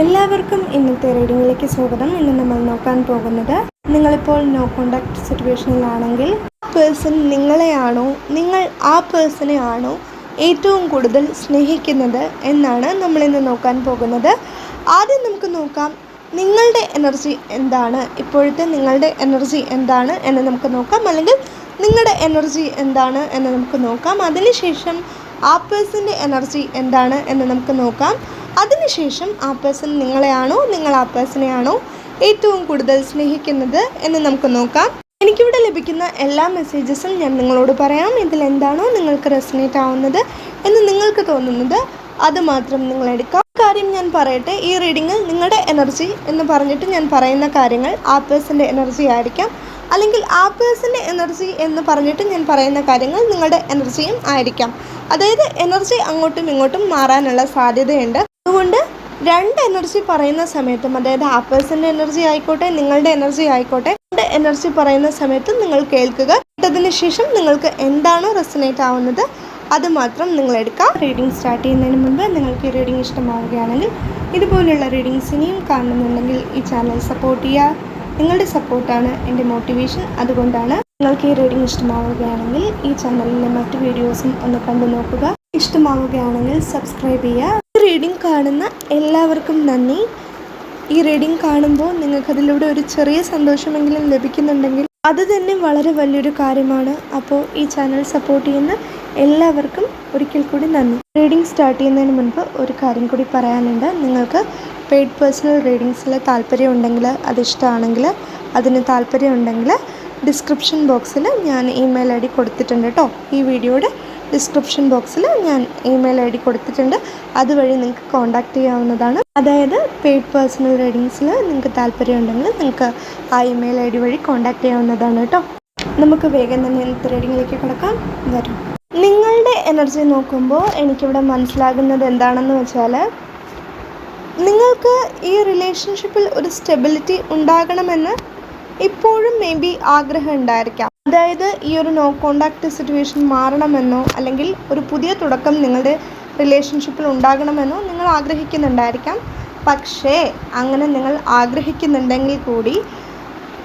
എല്ലാവർക്കും ഇന്നത്തെ റീഡിങ്ങിലേക്ക് സ്വാഗതം. ഇന്ന് നമ്മൾ നോക്കാൻ പോകുന്നത് നിങ്ങളിപ്പോൾ നോ കോണ്ടാക്ട് സിറ്റുവേഷനിലാണെങ്കിൽ പേഴ്സൺ നിങ്ങളെയാണോ? നിങ്ങൾ ആ പേഴ്സണെ ആണോ ഏറ്റവും കൂടുതൽ സ്നേഹിക്കുന്നത് എന്നാണ് നമ്മൾ ഇന്ന് നോക്കാൻ പോകുന്നത്. ആദ്യം നമുക്ക് നോക്കാം നിങ്ങളുടെ എനർജി എന്താണ്? ഇപ്പോഴത്തെ നിങ്ങളുടെ എനർജി എന്താണ് എന്ന് നമുക്ക് നോക്കാം. അല്ലെങ്കിൽ നിങ്ങളുടെ എനർജി എന്താണ് എന്ന് നമുക്ക് നോക്കാം. അതിനുശേഷം ആ പേഴ്സന്റെ എനർജി എന്താണ് എന്ന് നമുക്ക് നോക്കാം. അതിനുശേഷം ആ പേഴ്സൺ നിങ്ങളെയാണോ നിങ്ങൾ ആ പേഴ്സണെയാണോ ഏറ്റവും കൂടുതൽ സ്നേഹിക്കുന്നത് എന്ന് നമുക്ക് നോക്കാം. എനിക്കിവിടെ ലഭിക്കുന്ന എല്ലാ മെസ്സേജസും ഞാൻ നിങ്ങളോട് പറയാം. ഇതിൽ എന്താണോ നിങ്ങൾക്ക് റെസിനേറ്റ് ആവുന്നത് എന്ന് നിങ്ങൾക്ക് തോന്നുന്നത് അത് മാത്രം നിങ്ങൾ എടുക്കാം. കാര്യം ഞാൻ പറയട്ടെ ഈ റീഡിങ്ങിൽ നിങ്ങളുടെ എനർജി എന്ന് പറഞ്ഞിട്ട് ഞാൻ പറയുന്ന കാര്യങ്ങൾ ആ പേഴ്സന്റെ എനർജി ആയിരിക്കാം. അല്ലെങ്കിൽ ആ പേഴ്സന്റെ എനർജി എന്ന് പറഞ്ഞിട്ട് ഞാൻ പറയുന്ന കാര്യങ്ങൾ നിങ്ങളുടെ എനർജിയും ആയിരിക്കാം. അതായത് എനർജി അങ്ങോട്ടും ഇങ്ങോട്ടും മാറാനുള്ള സാധ്യതയുണ്ട്. അതുകൊണ്ട് രണ്ട് എനർജി പറയുന്ന സമയത്തും അതായത് ആ പേഴ്സന്റെ എനർജി ആയിക്കോട്ടെ നിങ്ങളുടെ എനർജി ആയിക്കോട്ടെ രണ്ട് എനർജി പറയുന്ന സമയത്തും നിങ്ങൾ കേൾക്കുക. കേട്ടതിന് ശേഷം നിങ്ങൾക്ക് എന്താണോ റെസനേറ്റ് ആവുന്നത് അത് മാത്രം നിങ്ങൾ എടുക്കാം. റീഡിംഗ് സ്റ്റാർട്ട് ചെയ്യുന്നതിന് മുൻപ് നിങ്ങൾക്ക് ഈ റീഡിംഗ് ഇഷ്ടമാവുകയാണെങ്കിൽ ഇതുപോലുള്ള റീഡിങ്സ് ഇനിയും കാണുന്നുണ്ടെങ്കിൽ ഈ ചാനൽ സപ്പോർട്ട് ചെയ്യുക. നിങ്ങളുടെ സപ്പോർട്ടാണ് എന്റെ മോട്ടിവേഷൻ അതുകൊണ്ടാണ് നിങ്ങൾക്ക് ഈ റീഡിംഗ് ഇഷ്ടമാവുകയാണെങ്കിൽ ഈ ചാനലിലെ മറ്റ് വീഡിയോസും ഒന്ന് കണ്ടു നോക്കുക. ഇഷ്ടമാവുകയാണെങ്കിൽ സബ്സ്ക്രൈബ് ചെയ്യുക. റീഡിംഗ് കാണുന്ന എല്ലാവർക്കും നന്ദി. ഈ റീഡിംഗ് കാണുമ്പോൾ നിങ്ങൾക്കതിലൂടെ ഒരു ചെറിയ സന്തോഷമെങ്കിലും ലഭിക്കുന്നുണ്ടെങ്കിൽ അത് തന്നെ വളരെ വലിയൊരു കാര്യമാണ്. അപ്പോൾ ഈ ചാനൽ സപ്പോർട്ട് ചെയ്യുന്ന എല്ലാവർക്കും ഒരിക്കൽ കൂടി നന്ദി. റീഡിംഗ് സ്റ്റാർട്ട് ചെയ്യുന്നതിന് മുൻപ് ഒരു കാര്യം കൂടി പറയാനുണ്ട്. നിങ്ങൾക്ക് പെയ്ഡ് പേഴ്സണൽ റീഡിങ്സിൽ താല്പര്യമുണ്ടെങ്കിൽ അതിഷ്ടമാണെങ്കിൽ അതിന് താല്പര്യമുണ്ടെങ്കിൽ ഡിസ്ക്രിപ്ഷൻ ബോക്സിൽ ഞാൻ ഇമെയിൽ ഐ ഡി കൊടുത്തിട്ടുണ്ട് കേട്ടോ ഈ വീഡിയോയുടെ ഡിസ്ക്രിപ്ഷൻ ബോക്സിൽ ഞാൻ ഇമെയിൽ ഐ ഡി കൊടുത്തിട്ടുണ്ട്. അതുവഴി നിങ്ങൾക്ക് കോൺടാക്റ്റ് ചെയ്യാവുന്നതാണ്. അതായത് പെയ്ഡ് പേഴ്സണൽ റീഡിങ്സിൽ നിങ്ങൾക്ക് താല്പര്യമുണ്ടെങ്കിൽ നിങ്ങൾക്ക് ആ ഇമെയിൽ ഐ ഡി വഴി കോൺടാക്റ്റ് ചെയ്യാവുന്നതാണ് കേട്ടോ. നമുക്ക് വേഗം തന്നെ ഇന്നത്തെ റീഡിങ്ങിലേക്ക് കിടക്കാം. വരും. നിങ്ങളുടെ എനർജി നോക്കുമ്പോൾ എനിക്കിവിടെ മനസ്സിലാകുന്നത് എന്താണെന്ന് വെച്ചാൽ നിങ്ങൾക്ക് ഈ റിലേഷൻഷിപ്പിൽ ഒരു സ്റ്റെബിലിറ്റി ഉണ്ടാകണമെന്ന് ഇപ്പോഴും മേ ബി ആഗ്രഹം ഉണ്ടായിരിക്കാം. അതായത് ഈ ഒരു നോ കോണ്ടാക്ട് സിറ്റുവേഷൻ മാറണമെന്നോ അല്ലെങ്കിൽ ഒരു പുതിയ തുടക്കം നിങ്ങളുടെ റിലേഷൻഷിപ്പിൽ ഉണ്ടാകണമെന്നോ നിങ്ങൾ ആഗ്രഹിക്കുന്നുണ്ടായിരിക്കാം. പക്ഷേ അങ്ങനെ നിങ്ങൾ ആഗ്രഹിക്കുന്നുണ്ടെങ്കിൽ കൂടി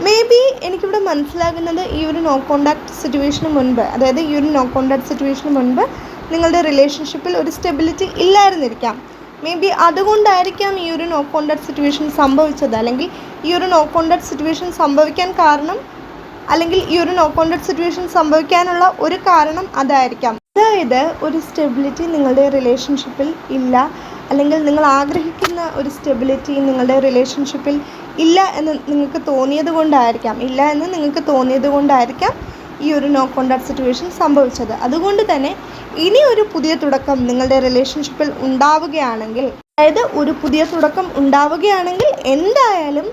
മേ ബി എനിക്കിവിടെ മനസ്സിലാകുന്നത് ഈ ഒരു നോ കോണ്ടാക്ട് സിറ്റുവേഷന് മുൻപ് അതായത് ഈ ഒരു നോ കോണ്ടാക്ട് സിറ്റുവേഷന് മുൻപ് നിങ്ങളുടെ റിലേഷൻഷിപ്പിൽ ഒരു സ്റ്റെബിലിറ്റി ഇല്ലായിരുന്നിരിക്കാം. മേ ബി അതുകൊണ്ടായിരിക്കാം ഈ ഒരു നോ കോണ്ടാക്ട് സിറ്റുവേഷൻ സംഭവിച്ചത്. അല്ലെങ്കിൽ ഈ ഒരു നോ കോണ്ടാക്ട് സിറ്റുവേഷൻ സംഭവിക്കാൻ കാരണം അല്ലെങ്കിൽ ഈ ഒരു നോ കോൺടാക്ട് സിറ്റുവേഷൻ സംഭവിക്കാനുള്ള ഒരു കാരണം അതായിരിക്കാം. അതായത് ഒരു സ്റ്റെബിലിറ്റി നിങ്ങളുടെ റിലേഷൻഷിപ്പിൽ ഇല്ല അല്ലെങ്കിൽ നിങ്ങൾ ആഗ്രഹിക്കുന്ന ഒരു സ്റ്റെബിലിറ്റി നിങ്ങളുടെ റിലേഷൻഷിപ്പിൽ ഇല്ല എന്ന് നിങ്ങൾക്ക് തോന്നിയത് കൊണ്ടായിരിക്കാം. ഇല്ല എന്ന് നിങ്ങൾക്ക് തോന്നിയത് കൊണ്ടായിരിക്കാം ഈ ഒരു നോ കോണ്ടാക്ട് സിറ്റുവേഷൻ സംഭവിച്ചത്. അതുകൊണ്ട് തന്നെ ഇനി ഒരു പുതിയ തുടക്കം നിങ്ങളുടെ റിലേഷൻഷിപ്പിൽ ഉണ്ടാവുകയാണെങ്കിൽ അതായത് ഒരു പുതിയ തുടക്കം ഉണ്ടാവുകയാണെങ്കിൽ എന്തായാലും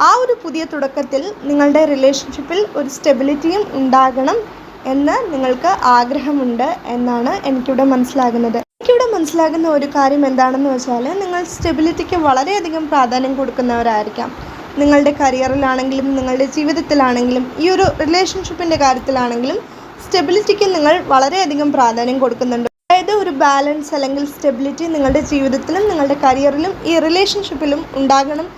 ആ ഒരു പുതിയ തുടക്കത്തിൽ നിങ്ങളുടെ റിലേഷൻഷിപ്പിൽ ഒരു സ്റ്റെബിലിറ്റിയും ഉണ്ടാകണം എന്ന് നിങ്ങൾക്ക് ആഗ്രഹമുണ്ട് എന്നാണ് എനിക്കിവിടെ മനസ്സിലാകുന്നത്. എനിക്കിവിടെ മനസ്സിലാകുന്ന ഒരു കാര്യം എന്താണെന്ന് വെച്ചാൽ നിങ്ങൾ സ്റ്റെബിലിറ്റിക്ക് വളരെയധികം പ്രാധാന്യം കൊടുക്കുന്നവരായിരിക്കാം. നിങ്ങളുടെ കരിയറിലാണെങ്കിലും നിങ്ങളുടെ ജീവിതത്തിലാണെങ്കിലും ഈ ഒരു റിലേഷൻഷിപ്പിന്റെ കാര്യത്തിലാണെങ്കിലും സ്റ്റെബിലിറ്റിക്ക് നിങ്ങൾ വളരെയധികം പ്രാധാന്യം കൊടുക്കുന്നുണ്ട്. അതായത് ഒരു ബാലൻസ് അല്ലെങ്കിൽ സ്റ്റെബിലിറ്റി നിങ്ങളുടെ ജീവിതത്തിലും നിങ്ങളുടെ കരിയറിലും ഈ റിലേഷൻഷിപ്പിലും ഉണ്ടാകണം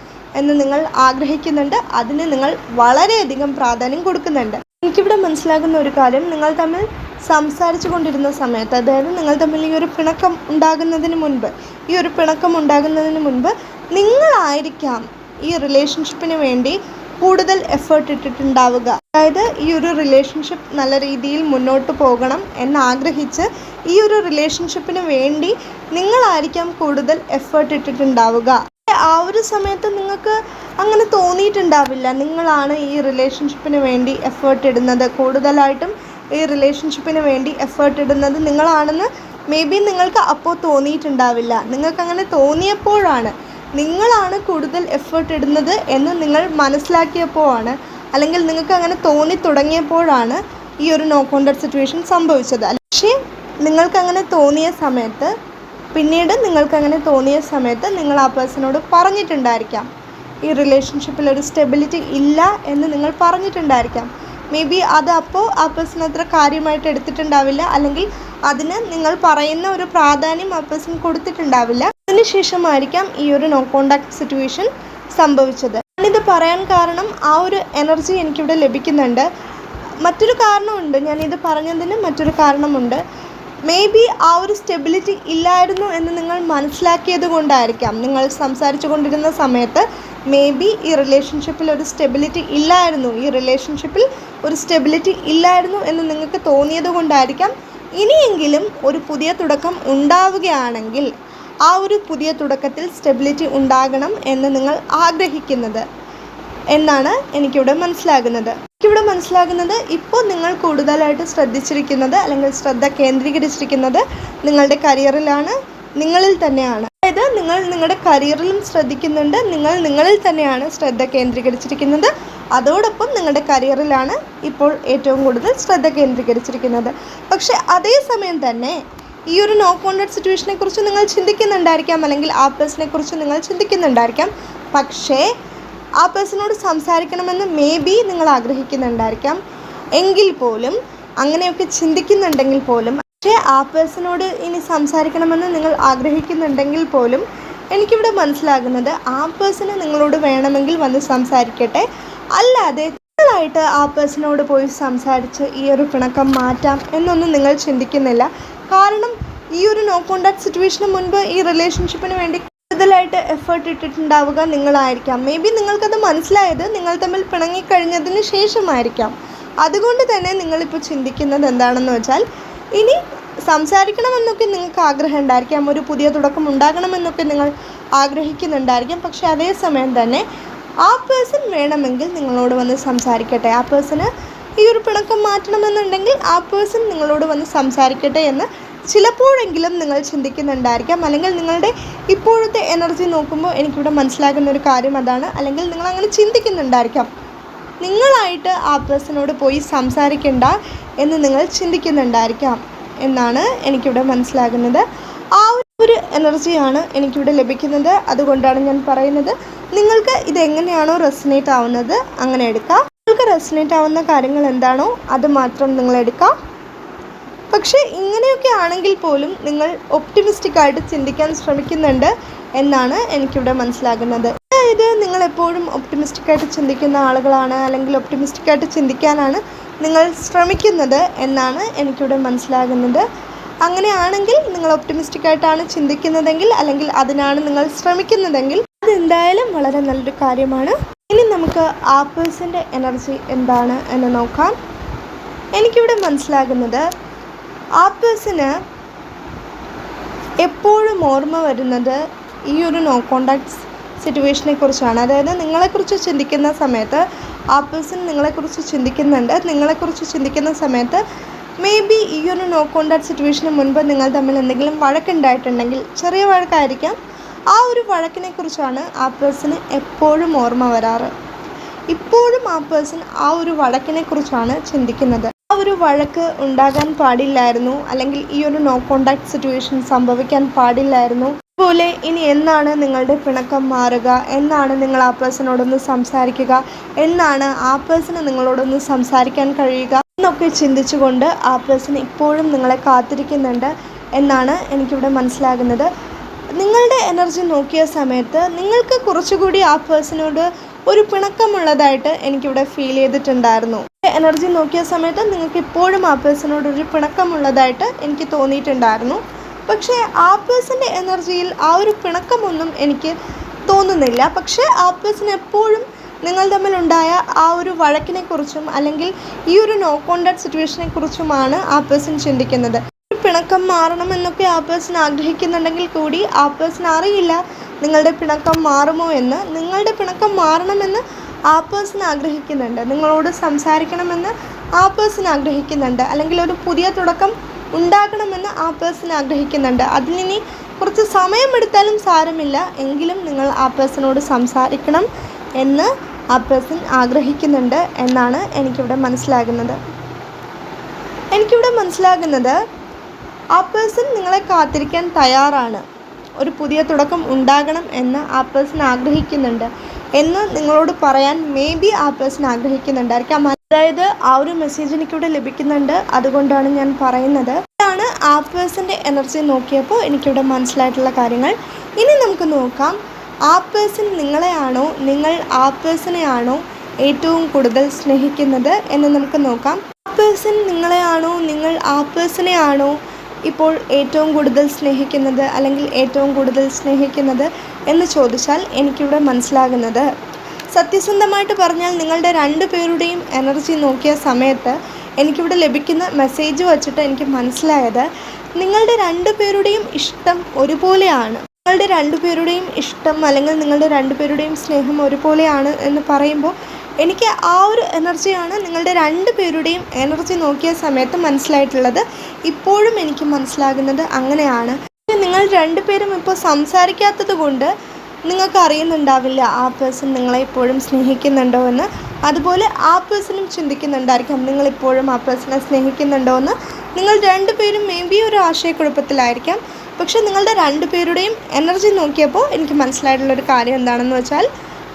എന്ന് നിങ്ങൾ ആഗ്രഹിക്കുന്നുണ്ട്. അതിന് നിങ്ങൾ വളരെയധികം പ്രാധാന്യം കൊടുക്കുന്നുണ്ട്. എനിക്കിവിടെ മനസ്സിലാകുന്ന ഒരു കാര്യം നിങ്ങൾ തമ്മിൽ സംസാരിച്ചു കൊണ്ടിരുന്ന സമയത്ത് അതായത് നിങ്ങൾ തമ്മിൽ ഈ ഒരു പിണക്കം ഉണ്ടാകുന്നതിന് മുൻപ് ഈ ഒരു പിണക്കം ഉണ്ടാകുന്നതിന് മുൻപ് നിങ്ങളായിരിക്കാം ഈ റിലേഷൻഷിപ്പിന് വേണ്ടി കൂടുതൽ എഫേർട്ട് ഇട്ടിട്ടുണ്ടാവുക. അതായത് ഈ ഒരു റിലേഷൻഷിപ്പ് നല്ല രീതിയിൽ മുന്നോട്ട് പോകണം എന്നാഗ്രഹിച്ച് ഈ ഒരു റിലേഷൻഷിപ്പിന് വേണ്ടി നിങ്ങളായിരിക്കാം കൂടുതൽ എഫേർട്ട് ഇട്ടിട്ടുണ്ടാവുക. ആ ഒരു സമയത്ത് നിങ്ങൾക്ക് അങ്ങനെ തോന്നിയിട്ടുണ്ടാവില്ല. നിങ്ങളാണ് ഈ റിലേഷൻഷിപ്പിന് വേണ്ടി എഫേർട്ട് ഇടുന്നത്. കൂടുതലായിട്ടും ഈ റിലേഷൻഷിപ്പിന് വേണ്ടി എഫേർട്ട് ഇടുന്നത് നിങ്ങളാണെന്ന് മേ ബി നിങ്ങൾക്ക് അപ്പോൾ തോന്നിയിട്ടുണ്ടാവില്ല. നിങ്ങൾക്ക് അങ്ങനെ തോന്നിയപ്പോഴാണ് നിങ്ങളാണ് കൂടുതൽ എഫേർട്ട് ഇടുന്നത് എന്ന് നിങ്ങൾ മനസ്സിലാക്കിയപ്പോഴാണ് അല്ലെങ്കിൽ നിങ്ങൾക്ക് അങ്ങനെ തോന്നി തുടങ്ങിയപ്പോഴാണ് ഈ ഒരു നോ കോണ്ടാക്ട് സിറ്റുവേഷൻ സംഭവിച്ചത്. പക്ഷേ നിങ്ങൾക്കങ്ങനെ തോന്നിയ സമയത്ത് പിന്നീട് നിങ്ങൾക്ക് അങ്ങനെ തോന്നിയ സമയത്ത് നിങ്ങൾ ആ പേഴ്സണോട് പറഞ്ഞിട്ടുണ്ടായിരിക്കാം. ഈ റിലേഷൻഷിപ്പിൽ ഒരു സ്റ്റെബിലിറ്റി ഇല്ല എന്ന് നിങ്ങൾ പറഞ്ഞിട്ടുണ്ടായിരിക്കാം. മേ ബി അത് അപ്പോൾ ആ പേഴ്സൺ അത്ര കാര്യമായിട്ട് എടുത്തിട്ടുണ്ടാവില്ല. അല്ലെങ്കിൽ അതിന് നിങ്ങൾ പറയുന്ന ഒരു പ്രാധാന്യം ആ പേഴ്സൺ കൊടുത്തിട്ടുണ്ടാവില്ല. അതിനുശേഷമായിരിക്കാം ഈ ഒരു നോ കോണ്ടാക്ട് സിറ്റുവേഷൻ സംഭവിച്ചത്. ഞാനിത് പറയാൻ കാരണം ആ ഒരു എനർജി എനിക്കിവിടെ ലഭിക്കുന്നുണ്ട്. മറ്റൊരു കാരണമുണ്ട്. ഞാനിത് പറഞ്ഞതിന് മറ്റൊരു കാരണമുണ്ട്. മേ ബി ആ ഒരു സ്റ്റെബിലിറ്റി ഇല്ലായിരുന്നു എന്ന് നിങ്ങൾ മനസ്സിലാക്കിയത് കൊണ്ടായിരിക്കാം. നിങ്ങൾ സംസാരിച്ചു കൊണ്ടിരുന്ന സമയത്ത് മേ ബി ഈ റിലേഷൻഷിപ്പിൽ ഒരു സ്റ്റെബിലിറ്റി ഇല്ലായിരുന്നു. ഈ റിലേഷൻഷിപ്പിൽ ഒരു സ്റ്റെബിലിറ്റി ഇല്ലായിരുന്നു എന്ന് നിങ്ങൾക്ക് തോന്നിയത് കൊണ്ടായിരിക്കാം. ഇനിയെങ്കിലും ഒരു പുതിയ തുടക്കം ഉണ്ടാവുകയാണെങ്കിൽ ആ ഒരു പുതിയ തുടക്കത്തിൽ സ്റ്റെബിലിറ്റി ഉണ്ടാകണം എന്ന് നിങ്ങൾ ആഗ്രഹിക്കുന്നത്. എന്നാണ് എനിക്കിവിടെ മനസ്സിലാകുന്നത്. എനിക്കിവിടെ മനസ്സിലാകുന്നത് ഇപ്പോൾ നിങ്ങൾ കൂടുതലായിട്ട് ശ്രദ്ധിച്ചിരിക്കുന്നത് അല്ലെങ്കിൽ ശ്രദ്ധ കേന്ദ്രീകരിച്ചിരിക്കുന്നത് നിങ്ങളുടെ കരിയറിലാണ് നിങ്ങളിൽ തന്നെയാണ്. അതായത് നിങ്ങൾ നിങ്ങളുടെ കരിയറിലും ശ്രദ്ധിക്കുന്നുണ്ട് നിങ്ങൾ നിങ്ങളിൽ തന്നെയാണ് ശ്രദ്ധ കേന്ദ്രീകരിച്ചിരിക്കുന്നത്. അതോടൊപ്പം നിങ്ങളുടെ കരിയറിലാണ് ഇപ്പോൾ ഏറ്റവും കൂടുതൽ ശ്രദ്ധ കേന്ദ്രീകരിച്ചിരിക്കുന്നത്. പക്ഷേ അതേസമയം തന്നെ ഈ ഒരു നോ കോൺടാക്ട് സിറ്റുവേഷനെക്കുറിച്ച് നിങ്ങൾ ചിന്തിക്കുന്നുണ്ടായിരിക്കാം അല്ലെങ്കിൽ ആ പേഴ്സണെ കുറിച്ച് നിങ്ങൾ ചിന്തിക്കുന്നുണ്ടായിരിക്കാം. പക്ഷേ ആ പേഴ്സണോട് സംസാരിക്കണമെന്ന് മേ ബി നിങ്ങൾ ആഗ്രഹിക്കുന്നുണ്ടായിരിക്കാം. എങ്കിൽ പോലും അങ്ങനെയൊക്കെ ചിന്തിക്കുന്നുണ്ടെങ്കിൽ പോലും പക്ഷേ ആ പേഴ്സണോട് ഇനി സംസാരിക്കണമെന്ന് നിങ്ങൾ ആഗ്രഹിക്കുന്നുണ്ടെങ്കിൽ പോലും എനിക്കിവിടെ മനസ്സിലാകുന്നത് ആ പേഴ്സണ് നിങ്ങളോട് വേണമെങ്കിൽ വന്ന് സംസാരിക്കട്ടെ. അല്ലാതെ നിങ്ങളായിട്ട് ആ പേഴ്സണോട് പോയി സംസാരിച്ച് ഈ ഒരു പിണക്കം മാറ്റാം എന്നൊന്നും നിങ്ങൾ ചിന്തിക്കുന്നില്ല. കാരണം ഈ ഒരു നോ കോണ്ടാക്ട് സിറ്റുവേഷന് മുൻപ് ഈ റിലേഷൻഷിപ്പിന് വേണ്ടി കൂടുതലായിട്ട് എഫേർട്ട് ഇട്ടിട്ടുണ്ടാവുക നിങ്ങളായിരിക്കാം. മേ ബി നിങ്ങൾക്കത് മനസ്സിലായത് നിങ്ങൾ തമ്മിൽ പിണങ്ങിക്കഴിഞ്ഞതിന് ശേഷമായിരിക്കാം. അതുകൊണ്ട് തന്നെ നിങ്ങളിപ്പോൾ ചിന്തിക്കുന്നത് എന്താണെന്ന് വെച്ചാൽ ഇനി സംസാരിക്കണമെന്നൊക്കെ നിങ്ങൾക്ക് ആഗ്രഹം ഉണ്ടായിരിക്കാം ഒരു പുതിയ തുടക്കം ഉണ്ടാകണമെന്നൊക്കെ നിങ്ങൾ ആഗ്രഹിക്കുന്നുണ്ടായിരിക്കാം. പക്ഷേ അതേസമയം തന്നെ ആ പേഴ്സൺ വേണമെങ്കിൽ നിങ്ങളോട് വന്ന് സംസാരിക്കട്ടെ. ആ പേഴ്സണ് ഈ ഒരു പിണക്കം മാറ്റണമെന്നുണ്ടെങ്കിൽ ആ പേഴ്സൺ നിങ്ങളോട് വന്ന് സംസാരിക്കട്ടെ എന്ന് ചിലപ്പോഴെങ്കിലും നിങ്ങൾ ചിന്തിക്കുന്നുണ്ടായിരിക്കാം. അല്ലെങ്കിൽ നിങ്ങളുടെ ഇപ്പോഴത്തെ എനർജി നോക്കുമ്പോൾ എനിക്കിവിടെ മനസ്സിലാക്കുന്ന ഒരു കാര്യം അതാണ്. അല്ലെങ്കിൽ നിങ്ങൾ അങ്ങനെ ചിന്തിക്കുന്നുണ്ടായിരിക്കാം. നിങ്ങളായിട്ട് ആ പേഴ്സണോട് പോയി സംസാരിക്കണ്ട എന്ന് നിങ്ങൾ ചിന്തിക്കുന്നുണ്ടായിരിക്കാം എന്നാണ് എനിക്കിവിടെ മനസ്സിലാകുന്നത്. ആ ഒരു എനർജിയാണ് എനിക്കിവിടെ ലഭിക്കുന്നത്. അതുകൊണ്ടാണ് ഞാൻ പറയുന്നത്. നിങ്ങൾക്ക് ഇതെങ്ങനെയാണോ റെസിനേറ്റ് ആവുന്നത്? അങ്ങനെ എടുക്കാം. നിങ്ങൾക്ക് റെസിനേറ്റ് ആവുന്ന കാര്യങ്ങൾ എന്താണോ അത് മാത്രം നിങ്ങൾ എടുക്കാം. പക്ഷേ ഇങ്ങനെയൊക്കെ ആണെങ്കിൽ പോലും നിങ്ങൾ ഒപ്റ്റിമിസ്റ്റിക് ആയിട്ട് ചിന്തിക്കാൻ ശ്രമിക്കുന്നുണ്ട് എന്നാണ് എനിക്കിവിടെ മനസ്സിലാകുന്നത്. അതായത് നിങ്ങൾ എപ്പോഴും ഒപ്റ്റിമിസ്റ്റിക് ആയിട്ട് ചിന്തിക്കുന്ന ആളുകളാണ് അല്ലെങ്കിൽ ഒപ്റ്റിമിസ്റ്റിക് ആയിട്ട് ചിന്തിക്കാനാണ് നിങ്ങൾ ശ്രമിക്കുന്നത് എന്നാണ് എനിക്കിവിടെ മനസ്സിലാകുന്നത്. അങ്ങനെയാണെങ്കിൽ നിങ്ങൾ ഒപ്റ്റിമിസ്റ്റിക് ആയിട്ടാണ് ചിന്തിക്കുന്നതെങ്കിൽ അല്ലെങ്കിൽ അതിനാണ് നിങ്ങൾ ശ്രമിക്കുന്നതെങ്കിൽ അതെന്തായാലും വളരെ നല്ലൊരു കാര്യമാണ്. ഇനി നമുക്ക് ആപ്പിൾസിന്റെ എനർജി എന്താണ് എന്ന് നോക്കാം. എനിക്കിവിടെ മനസ്സിലാകുന്നത് ആ പേഴ്സന് എപ്പോഴും ഓർമ്മ വരുന്നത് ഈ ഒരു നോ കോണ്ടാക്ട്സ് സിറ്റുവേഷനെ കുറിച്ചാണ് അതായത് നിങ്ങളെക്കുറിച്ച് ചിന്തിക്കുന്ന സമയത്ത് ആ പേഴ്സൺ നിങ്ങളെക്കുറിച്ച് ചിന്തിക്കുന്നുണ്ട്. നിങ്ങളെക്കുറിച്ച് ചിന്തിക്കുന്ന സമയത്ത് മേ ബി ഈ ഒരു നോ കോണ്ടാക്ട് സിറ്റുവേഷന് മുൻപ് നിങ്ങൾ തമ്മിൽ എന്തെങ്കിലും വഴക്കുണ്ടായിട്ടുണ്ടെങ്കിൽ ചെറിയ വഴക്കായിരിക്കാം. ആ ഒരു വഴക്കിനെ കുറിച്ചാണ് ആ പേഴ്സണ് എപ്പോഴും ഓർമ്മ വരാറ്. ഇപ്പോഴും ആ പേഴ്സൺ ആ ഒരു വഴക്കിനെ കുറിച്ചാണ് ചിന്തിക്കുന്നത്. ഒരു വഴക്ക് ഉണ്ടാകാൻ പാടില്ലായിരുന്നു. അല്ലെങ്കിൽ ഈ ഒരു നോ കോണ്ടാക്ട് സിറ്റുവേഷൻ സംഭവിക്കാൻ പാടില്ലായിരുന്നു. അതുപോലെ ഇനി എന്നാണ് നിങ്ങളുടെ പിണക്കം മാറുക? എന്നാണ് നിങ്ങൾ ആ പേഴ്സണോടൊന്ന് സംസാരിക്കുക? എന്നാണ് ആ പേഴ്സണ് നിങ്ങളോടൊന്ന് സംസാരിക്കാൻ കഴിയുക? എന്നൊക്കെ ചിന്തിച്ചുകൊണ്ട് ആ പേഴ്സൺ ഇപ്പോഴും നിങ്ങളെ കാത്തിരിക്കുന്നുണ്ട് എന്നാണ് എനിക്കിവിടെ മനസ്സിലാകുന്നത്. നിങ്ങളുടെ എനർജി നോക്കിയ സമയത്ത് നിങ്ങൾക്ക് കുറച്ചുകൂടി ആ പേഴ്സണോട് ഒരു പിണക്കമുള്ളതായിട്ട് എനിക്കിവിടെ ഫീൽ ചെയ്തിട്ടുണ്ടായിരുന്നു. എനർജി നോക്കിയ സമയത്ത് നിങ്ങൾക്ക് ഇപ്പോഴും ആ പേഴ്സണോട് ഒരു പിണക്കമുള്ളതായിട്ട് എനിക്ക് തോന്നിയിട്ടുണ്ടായിരുന്നു. പക്ഷേ ആ പേഴ്സന്റെ എനർജിയിൽ ആ ഒരു പിണക്കമൊന്നും എനിക്ക് തോന്നുന്നില്ല. പക്ഷേ ആ പേഴ്സൺ എപ്പോഴും നിങ്ങൾ തമ്മിലുണ്ടായ ആ ഒരു വഴക്കിനെക്കുറിച്ചും അല്ലെങ്കിൽ ഈ ഒരു നോ കോണ്ടാക്ട് സിറ്റുവേഷനെ കുറിച്ചുമാണ് ആ പേഴ്സൺ ചിന്തിക്കുന്നത്. ഒരു പിണക്കം മാറണമെന്നൊക്കെ ആ പേഴ്സൺ ആഗ്രഹിക്കുന്നുണ്ടെങ്കിൽ കൂടി ആ പേഴ്സൺ അറിയില്ല നിങ്ങളുടെ പിണക്കം മാറുമോ എന്ന്. നിങ്ങളുടെ പിണക്കം മാറണമെന്ന് ആ പേഴ്സൺ ആഗ്രഹിക്കുന്നുണ്ട്. നിങ്ങളോട് സംസാരിക്കണമെന്ന് ആ പേഴ്സൺ ആഗ്രഹിക്കുന്നുണ്ട്. അല്ലെങ്കിൽ ഒരു പുതിയ തുടക്കം ഉണ്ടാകണമെന്ന് ആ പേഴ്സൺ ആഗ്രഹിക്കുന്നുണ്ട്. അതിനി കുറച്ച് സമയമെടുത്താലും സാരമില്ല. എങ്കിലും നിങ്ങൾ ആ പേഴ്സണോട് സംസാരിക്കണം എന്ന് ആ പേഴ്സൺ ആഗ്രഹിക്കുന്നുണ്ട് എന്നാണ് എനിക്കിവിടെ മനസ്സിലാകുന്നത്. എനിക്കിവിടെ മനസ്സിലാകുന്നത് ആ പേഴ്സൺ നിങ്ങളെ കാത്തിരിക്കാൻ തയ്യാറാണ്. ഒരു പുതിയ തുടക്കം ഉണ്ടാകണം എന്ന് ആ പേഴ്സൺ ആഗ്രഹിക്കുന്നുണ്ട്. എന്ന് നിങ്ങളോട് പറയാൻ മേ ബി ആ പേഴ്സൺ ആഗ്രഹിക്കുന്നുണ്ടായിരിക്കാം. അതായത് ആ ഒരു മെസ്സേജ് എനിക്കിവിടെ ലഭിക്കുന്നുണ്ട്. അതുകൊണ്ടാണ് ഞാൻ പറയുന്നത്. ഇതാണ് ആ പേഴ്സന്റെ എനർജി നോക്കിയപ്പോൾ എനിക്കിവിടെ മനസ്സിലായിട്ടുള്ള കാര്യങ്ങൾ. ഇനി നമുക്ക് നോക്കാം. ആ പേഴ്സൺ നിങ്ങളെയാണോ? നിങ്ങൾ ആ പേഴ്സണെയാണോ ഏറ്റവും കൂടുതൽ സ്നേഹിക്കുന്നത് എന്ന് നമുക്ക് നോക്കാം. ആ പേഴ്സൺ നിങ്ങളെയാണോ? നിങ്ങൾ ആ പേഴ്സണെയാണോ ഇപ്പോൾ ഏറ്റവും കൂടുതൽ സ്നേഹിക്കുന്നത് അല്ലെങ്കിൽ ഏറ്റവും കൂടുതൽ സ്നേഹിക്കുന്നത് എന്ന് ചോദിച്ചാൽ എനിക്കിവിടെ മനസ്സിലാകുന്നത്. സത്യസന്ധമായിട്ട് പറഞ്ഞാൽ നിങ്ങളുടെ രണ്ട് പേരുടെയും എനർജി നോക്കിയ സമയത്ത് എനിക്കിവിടെ ലഭിക്കുന്ന മെസ്സേജ് വച്ചിട്ട് എനിക്ക് മനസ്സിലായത് നിങ്ങളുടെ രണ്ട് പേരുടെയും ഇഷ്ടം ഒരുപോലെയാണ്. നിങ്ങളുടെ രണ്ടുപേരുടെയും ഇഷ്ടം അല്ലെങ്കിൽ നിങ്ങളുടെ രണ്ടുപേരുടെയും സ്നേഹം ഒരുപോലെയാണ് എന്ന് പറയുമ്പോൾ എനിക്ക് ആ ഒരു എനർജിയാണ് നിങ്ങളുടെ രണ്ട് പേരുടെയും എനർജി നോക്കിയ സമയത്ത് മനസ്സിലായിട്ടുള്ളത്. ഇപ്പോഴും എനിക്ക് മനസ്സിലാകുന്നത് അങ്ങനെയാണ്. നിങ്ങൾ രണ്ടുപേരും ഇപ്പോൾ സംസാരിക്കാത്തത് കൊണ്ട് നിങ്ങൾക്ക് അറിയുന്നുണ്ടാവില്ല ആ പേഴ്സൺ നിങ്ങളെ ഇപ്പോഴും സ്നേഹിക്കുന്നുണ്ടോ എന്ന്. അതുപോലെ ആ പേഴ്സണും ചിന്തിക്കുന്നുണ്ടായിരിക്കാം നിങ്ങളിപ്പോഴും ആ പേഴ്സണെ സ്നേഹിക്കുന്നുണ്ടോ എന്ന്. നിങ്ങൾ രണ്ടുപേരും മേ ബി ഒരു ആശയക്കുഴപ്പത്തിലായിരിക്കാം. പക്ഷേ നിങ്ങളുടെ രണ്ടുപേരുടെയും എനർജി നോക്കിയപ്പോൾ എനിക്ക് മനസ്സിലായിട്ടുള്ളൊരു കാര്യം എന്താണെന്ന് വെച്ചാൽ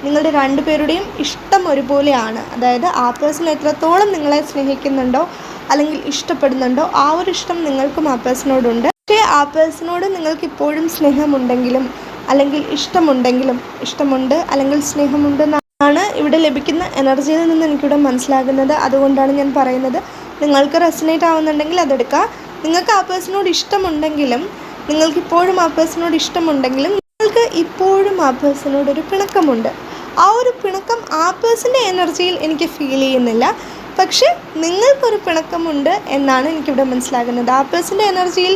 നിങ്ങളുടെ രണ്ടുപേരുടെയും ഇഷ്ടം ഒരുപോലെയാണ്. അതായത് ആ പേഴ്സൺ എത്രത്തോളം നിങ്ങളെ സ്നേഹിക്കുന്നുണ്ടോ അല്ലെങ്കിൽ ഇഷ്ടപ്പെടുന്നുണ്ടോ ആ ഒരു ഇഷ്ടം നിങ്ങൾക്കും ആ പേഴ്സണോടുണ്ട് പക്ഷേ ആ പേഴ്സണോട് നിങ്ങൾക്ക് ഇപ്പോഴും സ്നേഹമുണ്ടെങ്കിലും അല്ലെങ്കിൽ ഇഷ്ടമുണ്ടെങ്കിലും ഇഷ്ടമുണ്ട് അല്ലെങ്കിൽ സ്നേഹമുണ്ട് സ്നേഹമുണ്ടെന്നാണ് ഇവിടെ ലഭിക്കുന്ന എനർജിയിൽ നിന്ന് എനിക്കിവിടെ മനസ്സിലാകുന്നത്. അതുകൊണ്ടാണ് ഞാൻ പറയുന്നത് നിങ്ങൾക്ക് റെസിനേറ്റ് ആവുന്നുണ്ടെങ്കിൽ അതെടുക്കുക. നിങ്ങൾക്ക് ആ പേഴ്സണോട് ഇഷ്ടമുണ്ടെങ്കിലും നിങ്ങൾക്ക് ഇപ്പോഴും ആ പേഴ്സണോട് ഇഷ്ടമുണ്ടെങ്കിലും നിങ്ങൾക്ക് ഇപ്പോഴും ആ പേഴ്സണോട് ഒരു പിണക്കമുണ്ട്. ആ ഒരു പിണക്കം ആ പേഴ്സന്റെ എനർജിയിൽ എനിക്ക് ഫീൽ ചെയ്യുന്നില്ല. പക്ഷേ നിങ്ങൾക്കൊരു പിണക്കമുണ്ട് എന്നാണ് എനിക്കിവിടെ മനസ്സിലാകുന്നത്. ആ പേഴ്സന്റെ എനർജിയിൽ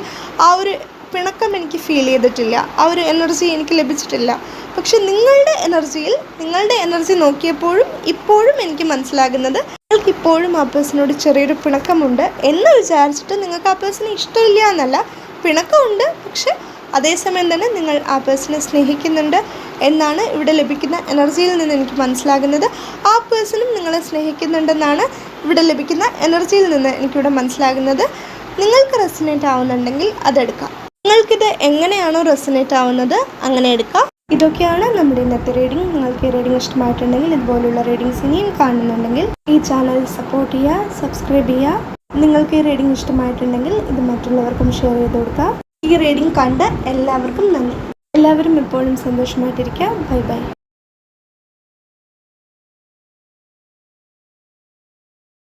ആ ഒരു പിണക്കം എനിക്ക് ഫീൽ ചെയ്തിട്ടില്ല. ആ ഒരു എനർജി എനിക്ക് ലഭിച്ചിട്ടില്ല. പക്ഷെ നിങ്ങളുടെ എനർജിയിൽ നിങ്ങളുടെ എനർജി നോക്കിയപ്പോഴും ഇപ്പോഴും എനിക്ക് മനസ്സിലാകുന്നത് നിങ്ങൾക്ക് ഇപ്പോഴും ആ പേഴ്സണോട് ചെറിയൊരു പിണക്കമുണ്ട് എന്ന് വിചാരിച്ചിട്ട് നിങ്ങൾക്ക് ആ പേഴ്സണെ ഇഷ്ടമില്ല എന്നല്ല. പിണക്കമുണ്ട് പക്ഷെ അതേസമയം തന്നെ നിങ്ങൾ ആ പേഴ്സണെ സ്നേഹിക്കുന്നുണ്ട് എന്നാണ് ഇവിടെ ലഭിക്കുന്ന എനർജിയിൽ നിന്ന് എനിക്ക് മനസ്സിലാകുന്നത്. ആ പേഴ്സണും നിങ്ങളെ സ്നേഹിക്കുന്നുണ്ടെന്നാണ് ഇവിടെ ലഭിക്കുന്ന എനർജിയിൽ നിന്ന് എനിക്കിവിടെ മനസ്സിലാകുന്നത്. നിങ്ങൾക്ക് റെസിനേറ്റ് ആവുന്നുണ്ടെങ്കിൽ അതെടുക്കാം. നിങ്ങൾക്കിത് എങ്ങനെയാണോ റെസിനേറ്റ് ആവുന്നത് അങ്ങനെ എടുക്കാം. ഇതൊക്കെയാണ് നമ്മുടെ ഇന്നത്തെ റീഡിംഗ്. നിങ്ങൾക്ക് ഈ റീഡിംഗ് ഇഷ്ടമായിട്ടുണ്ടെങ്കിൽ ഇതുപോലുള്ള റീഡിങ്സ് ഇനിയും കാണുന്നുണ്ടെങ്കിൽ ഈ ചാനൽ സപ്പോർട്ട് ചെയ്യുക സബ്സ്ക്രൈബ് ചെയ്യുക. നിങ്ങൾക്ക് ഈ റീഡിംഗ് ഇഷ്ടമായിട്ടുണ്ടെങ്കിൽ ഇത് മറ്റുള്ളവർക്കും ഷെയർ ചെയ്ത് കൊടുക്കുക. ഈ റീഡിംഗ് കണ്ട എല്ലാവർക്കും നന്ദി. എല്ലാവരും എപ്പോഴും സന്തോഷമായിട്ടിരിക്കുക ബൈ ബൈ.